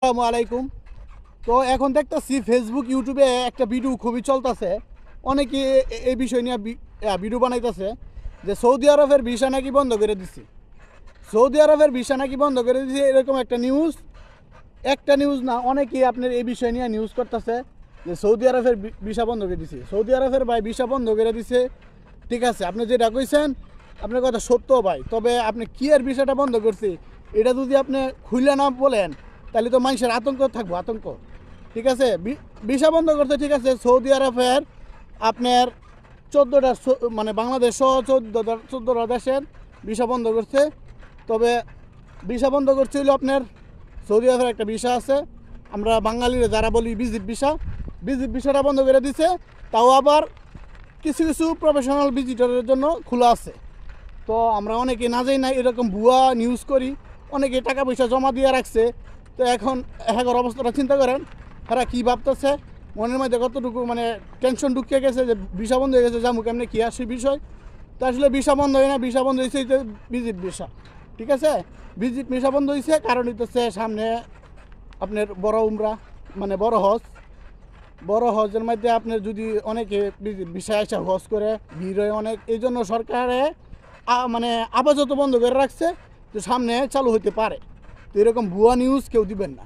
আসসালামু আলাইকুম। তো এখন দেখতেছি ফেসবুক ইউটিউবে একটা ভিডিও খুবই চলতেছে। অনেকে এই বিষয় নিয়ে ভিডিও বানাইতেছে যে সৌদি আরবের ভিসা নাকি বন্ধ করে দিছে। সৌদি আরবের ভিসা নাকি বন্ধ করে দিছে, এরকম একটা নিউজ একটা নিউজ না, অনেকেই আপনার এই বিষয় নিয়ে নিউজ করতেছে যে সৌদি আরবের ভিসা বন্ধ করে দিছে। সৌদি আরবের ভাই ভিসা বন্ধ করে দিছে। ঠিক আছে, আপনি যেটা কইছেন, আপনার কথা সত্য ভাই। তবে আপনি কি আর ভিসাটা বন্ধ করছে, এটা যদি আপনি খুলে না বলেন তাহলে তো মানুষের আতঙ্ক থাকব, আতঙ্ক। ঠিক আছে? ভিসা বন্ধ করতে ঠিক আছে, সৌদি আরবের আপনার চোদ্দোটা মানে বাংলাদেশ সহ চোদ্দোটা চোদ্দোটা দেশের ভিসা বন্ধ করছে। তবে ভিসা বন্ধ করছে হলো আপনার সৌদি আরবের একটা ভিসা আছে। আমরা বাঙালিরা যারা বলি ভিজিট ভিসা ভিজিট ভিসাটা বন্ধ করে দিছে। তাও আবার কিছু কিছু প্রফেশনাল ভিজিটরের জন্য খোলা আছে। তো আমরা অনেকে না যাই না এরকম ভুয়া নিউজ করি, অনেকে টাকা পয়সা জমা দিয়ে রাখছে। তো এখন হ্যাগর অবস্থাটা চিন্তা করেন, এরা কী ভাবতেছে? মনের মধ্যে কতটুকু মানে টেনশন ঢুকিয়ে গেছে যে ভিসা বন্ধ হয়ে গেছে জামুক এমনি কী আসে বিষয়? তো আসলে ভিসা বন্ধ হয় না, ভিসা বন্ধ হয়েছে ভিজিট ভিসা ঠিক আছে? ভিজিট ভিসা বন্ধ হয়েছে, কারণ হইতেছে সামনে আপনার বড় উমরা মানে বড় হজ। বড় হজের মধ্যে আপনার যদি অনেকে বিষয় আসা হজ করে, ভিড় হয় অনেক এই জন্য সরকারে মানে আপাতত বন্ধ করে রাখছে, যে সামনে চালু হতে পারে। তো এরকম ভুয়া নিউজ কেউ দিবেন না